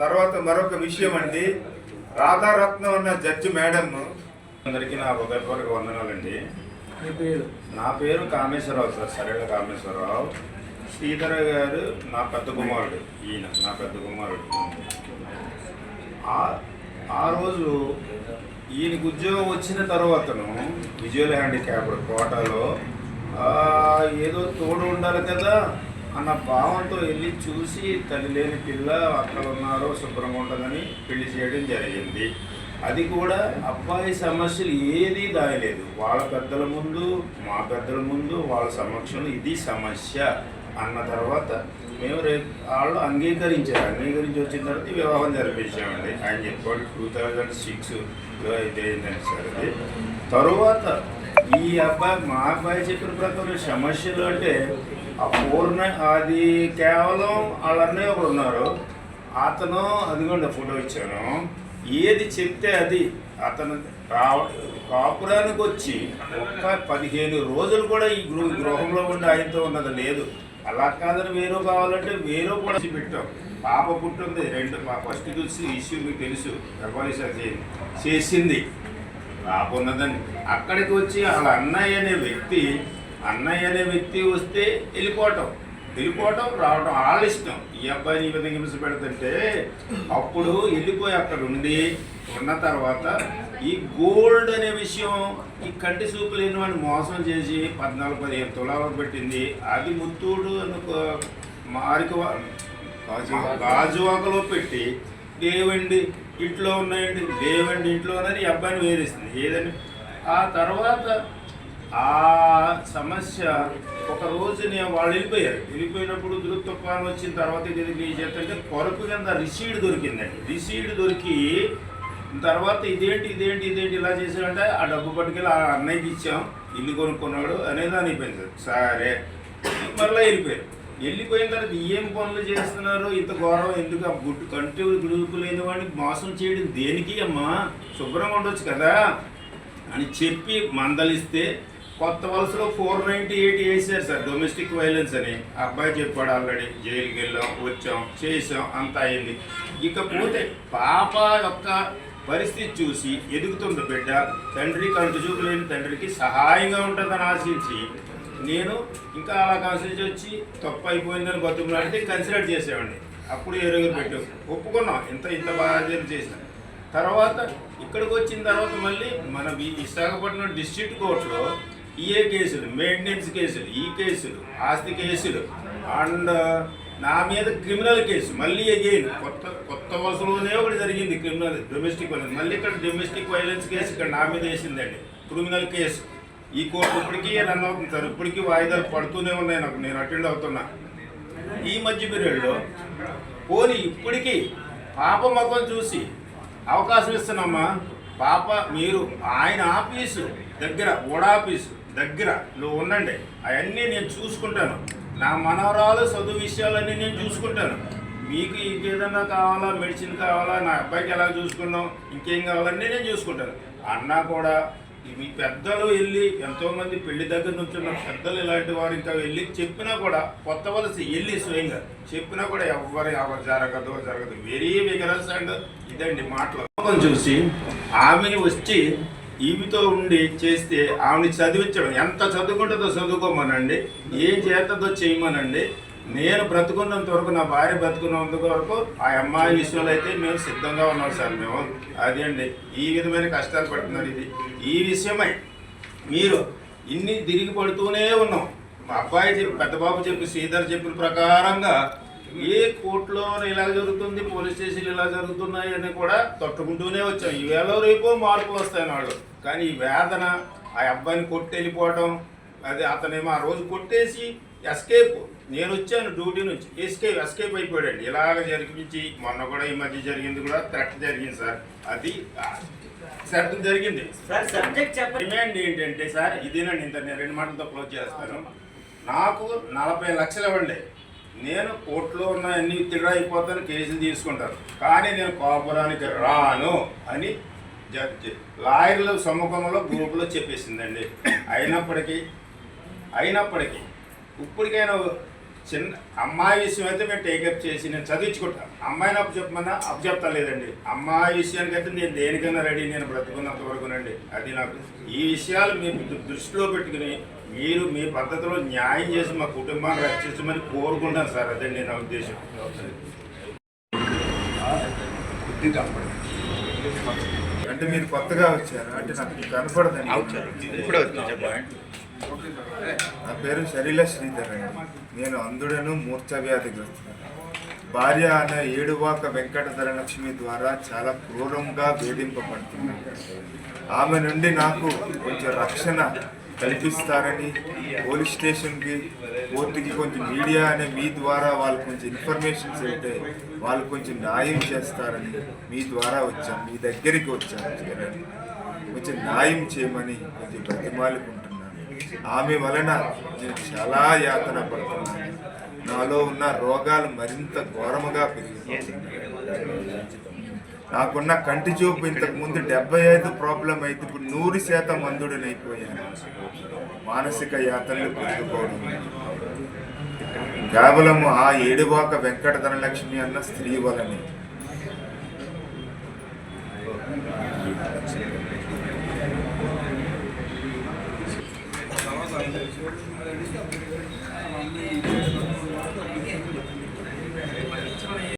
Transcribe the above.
తర్వాత మరొక విషయం అండి. రాధారత్నం అన్న జడ్జి మేడం అందరికీ నా హృదయపూర్వక వందనాలండి. నా పేరు కామేశ్వరరావు సార్ సరేళ కామేశ్వరరావు. శ్రీధర గారు నా పెద్ద కుమారుడు ఈయన నా పెద్ద కుమారుడు. ఆ- ఆ రోజు ఈయనకు ఉద్యోగం వచ్చిన తర్వాతను విజువల్ హ్యాండిక్యాప్డ్ కోటాలో ఏదో తోడు ఉండాలి కదా అన్న భావంతో వెళ్ళి చూసి తల్లి లేని పిల్ల అక్కడ ఉన్నారో శుభ్రంగా ఉంటుందని పెళ్ళి చేయడం జరిగింది. అది కూడా అబ్బాయి సమస్యలు ఏదీ దాయలేదు. వాళ్ళ పెద్దల ముందు మా పెద్దల ముందు వాళ్ళ సమక్షంలో ఇది సమస్య అన్న తర్వాత మేము రేపు వాళ్ళు అంగీకరించారు. అంగీకరించి వచ్చిన తర్వాత వివాహం జరిపించామండి. ఆయన చెప్పాడు టూ థౌజండ్ సిక్స్లో అయితే అయిందని సార్ అది. తరువాత ఈ అబ్బాయి మా అబ్బాయి చెప్పిన ప్రకారం సమస్యలు అంటే ఆ పూర్ణ అది కేవలం వాళ్ళన్నీ ఒకడు ఉన్నారు. అతను అదిగోండి ఫోటో ఇచ్చాను. ఏది చెప్తే అది. అతను రావ కాపురానికి వచ్చి ఒక్క పదిహేను రోజులు కూడా ఈ గృహ గృహంలో ఉండి ఆయనతో ఉన్నది లేదు. అలా కాదని వేరే కావాలంటే వేరే కూడా పెట్టాం. పాప పుట్టింది రెండు ఫస్ట్ చూసి ఇష్యూ మీకు తెలుసు. గర్భాలిసారి చేసింది. రాకున్నదని అక్కడికి వచ్చి వాళ్ళ అన్నయ్య అనే వ్యక్తి అన్నయ్య అనే వ్యక్తి వస్తే వెళ్ళిపోవటం. వెళ్ళిపోవటం రావటం వాళ్ళ ఇష్టం. ఈ అబ్బాయిని ఈ విధంగా హింస పెడుతుంటే అప్పుడు వెళ్ళిపోయి అక్కడ ఉండి ఉన్న తర్వాత ఈ గోల్డ్ అనే విషయం ఈ కంటి చూపు లేని వాడిని మోసం చేసి పద్నాలుగు పదిహేను తులాలకు పెట్టింది. అది ముత్తూడు అనుకో మారిక గాజువాకలో పెట్టి లేవండి ఇంట్లో ఉన్నాయండి లేవండి ఇంట్లో ఉన్నది ఈ అబ్బాయిని వేధిస్తుంది ఏదని? ఆ తర్వాత ఆ సమస్య ఒక రోజు నేను వాళ్ళు వెళ్ళిపోయారు. వెళ్ళిపోయినప్పుడు దురు వచ్చిన తర్వాత ఇది చేస్తుంటే కొరకు కింద రిసీడ్ దొరికిందండి. రిసీడ్ దొరికి తర్వాత ఇదేంటి ఇదేంటి ఇదేంటి ఇలా చేశాడంటే ఆ డబ్బు పట్టుకెళ్ళి ఆ అన్నయ్యకి ఇచ్చాం. ఇల్లు కొనుక్కున్నాడు అనేది అనిపోయింది సరే. మళ్ళీ వెళ్ళిపోయారు. వెళ్ళిపోయిన తర్వాత ఏం పనులు చేస్తున్నారు? ఇంత ఘోరం ఎందుకు? ఆ గుట్టు కంటి గుడుపు లేని వాడిని మోసం చేయడం దేనికి అమ్మా? శుభ్రంగా ఉండొచ్చు కదా? అని చెప్పి మందలిస్తే కొత్త వలసలో ఫోర్ నైంటీ ఎయిట్ వేసారు సార్ డొమెస్టిక్ వైలెన్స్ అని. అబ్బాయి చెప్పాడు ఆల్రెడీ జైలుకి వెళ్ళాం వచ్చాం చేసాం అంతా అయింది. ఇకపోతే పాప యొక్క పరిస్థితి చూసి ఎదుగుతుంది బిడ్డ? తండ్రి కంటి చూపు లేని తండ్రికి సహాయంగా ఉంటుందని ఆశించి నేను ఇంకా అలా కన్సిడర్ వచ్చి తప్పు అయిపోయిందని బతుకులాంటి కన్సిడర్ చేసేవాడిని. అప్పుడు ఎరుగురు పెట్టాం ఒప్పుకున్నాం. ఇంత ఇంత బాధ్యత చేసిన. తర్వాత ఇక్కడికి వచ్చిన తర్వాత మళ్ళీ మన విశాఖపట్నం డిస్ట్రిక్ట్ కోర్టులో ఈఏ కేసులు మెయింటెనెన్స్ కేసులు ఈ కేసులు ఆస్తి కేసులు అండ్ నా మీద క్రిమినల్ కేసు మళ్ళీ అగైన్ కొత్త కొత్త వలసలోనే ఒకటి జరిగింది క్రిమినల్ డొమెస్టిక్ వైలెన్స్ మళ్ళీ ఇక్కడ డొమెస్టిక్ వైలెన్స్ కేసు ఇక్కడ నా మీద వేసిందండి. Criminal case. ఈ కోర్టు ఇప్పటికీ రన్ అవుతుంది సార్? ఇప్పటికీ వాయిదాలు పడుతూనే ఉన్నాయి నాకు. నేను అటెండ్ అవుతున్నా. ఈ మధ్య పీరియడ్లో పోనీ ఇప్పటికీ పాప మొత్తం చూసి అవకాశం ఇస్తున్నామా? పాప మీరు ఆయన ఆఫీసు దగ్గర ఓడా ఆఫీసు దగ్గర ఉండండి. అవన్నీ నేను చూసుకుంటాను. నా మనవరాలు చదువు విషయాలన్నీ నేను చూసుకుంటాను. మీకు ఇంకేదన్నా కావాలా? మెడిసిన్ కావాలా? నా అబ్బాయికి ఎలా చూసుకున్నాం ఇంకేం కావాలన్నీ నేను చూసుకుంటాను. అన్నా కూడా ఇవి పెద్దలు వెళ్ళి ఎంతోమంది పెళ్ళి దగ్గర నుంచి ఉన్న పెద్దలు ఇలాంటి వారు ఇంకా వెళ్ళి చెప్పినా కూడా కొత్త వలసి వెళ్ళి స్వయంగా చెప్పినా కూడా ఎవరు ఎవరు జరగదు జరగదు. వెరీ విగరస్ అండ్ ఇదండి మాటలు. లోకం చూసి ఆమెని వచ్చి ఈమెతో ఉండి చేస్తే ఆమెని చదివించడం. ఎంత చదువుకుంటుందో చదువుకోమనండి. ఏం చేస్తుందో చేయమనండి. నేను బ్రతుకున్నంత వరకు నా భార్య బ్రతుకున్నంత వరకు ఆ అమ్మాయి విషయంలో అయితే మేము సిద్ధంగా ఉన్నాం సార్. మేము అది అండి. ఈ విధమైన కష్టాలు పడుతున్నారు ఇది. ఈ విషయమై మీరు ఇన్ని తిరిగి పడుతూనే ఉన్నాం. మా అబ్బాయి చెప్పి పెద్ద బాబు చెప్పి శ్రీధర్ చెప్పిన ప్రకారంగా ఏ కోర్టులో ఇలా జరుగుతుంది పోలీస్ స్టేషన్లు ఇలా జరుగుతున్నాయి అని కూడా తట్టుకుంటూనే వచ్చాం. ఈవేళ రేపో మార్పులు వస్తాయి నాడు. కానీ ఈ వేదన ఆ అబ్బాయిని కొట్టి వెళ్ళిపోవడం అది అతనేమో ఆ రోజు కొట్టేసి ఎస్కేప్ నేను వచ్చాను డ్యూటీ నుంచి. ఎస్కేప్ ఎస్కేప్ అయిపోయాడండి. ఇలాగ జరిగించి మొన్న కూడా ఈ మధ్య జరిగింది కూడా థ్రెట్ జరిగింది సార్. అది థ్రెట్ జరిగింది. సార్ సబ్జెక్ట్ చెప్పండి. డిమాండ్ ఏంటంటే సార్ ఇదేనండి ఇంత నేను రెండు మాటలతో క్లోజ్ చేస్తాను. నాకు నలభై లక్షలు ఇవ్వండి. నేను కోర్టులో ఉన్న అన్ని తిరగా అయిపోతాను కేసులు తీసుకుంటాను. కానీ నేను కోపురానికి రాను అని జడ్జి లాయర్ల సమ్ముఖంలో గ్రూపులో చెప్పేసిందండి. అయినప్పటికీ అయినప్పటికీ ఇప్పటికైనా చిన్న అమ్మాయి విషయం అయితే మేము టేకప్ చేసి నేను చదివించుకుంటాను. అమ్మాయిని అప్పు చెప్పమన్నా అప్పు చెప్తా లేదండి. అమ్మాయి విషయానికి అయితే నేను దేనికైనా రెడీ నేను బ్రతుకున్నంత వరకునండి అది నాకు ఈ విషయాలు మీరు దృష్టిలో పెట్టుకుని మీరు మీ పద్ధతిలో న్యాయం చేసి మా కుటుంబాన్ని రక్షించమని కోరుకుంటాను సార్. అదండి నా ఉద్దేశం. అంటే మీరు కొత్తగా వచ్చారు? అంటే నాకు కనపడదండి ఇప్పుడే వచ్చింది. చెప్పండి. నా పేరు శరీల శ్రీధర్ అండి. నేను అందుడను మూర్ఛ వ్యాధిగ్రస్తుడు భార్య అనే ఏడువాక వెంకట ధనలక్ష్మి ద్వారా చాలా క్రూరంగా వేధింపబడుతున్నాను ఆమె నుండి నాకు కొంచెం రక్షణ కల్పిస్తారని పోలీస్ స్టేషన్కి కోర్టుకి కొంచెం మీడియా అనే మీ ద్వారా వాళ్ళు కొంచెం ఇన్ఫర్మేషన్స్ ఇస్తే వాళ్ళు కొంచెం న్యాయం చేస్తారని మీ ద్వారా వచ్చాం. మీ దగ్గరికి వచ్చాను కొంచెం న్యాయం చేయమని కొంచెం బ్రతిమాలుకుంటున్నాను ఆమె వలన నేను చాలా యాతన పడుతున్నాను. నాలో ఉన్న రోగాలు మరింత ఘోరముగా పెరిగిపోతున్నాయి. నాకున్న కంటి చూపు ఇంతకు ముందు డెబ్బై ఐదు ప్రాబ్లం అయితే ఇప్పుడు నూరు శాతం మందుడినైపోయాను. మానసిక యాతనలు పెట్టుకోవడం కేవలం ఆ ఏడువాక వెంకట ధనలక్ష్మి అన్న స్త్రీ వలనే. Thank you.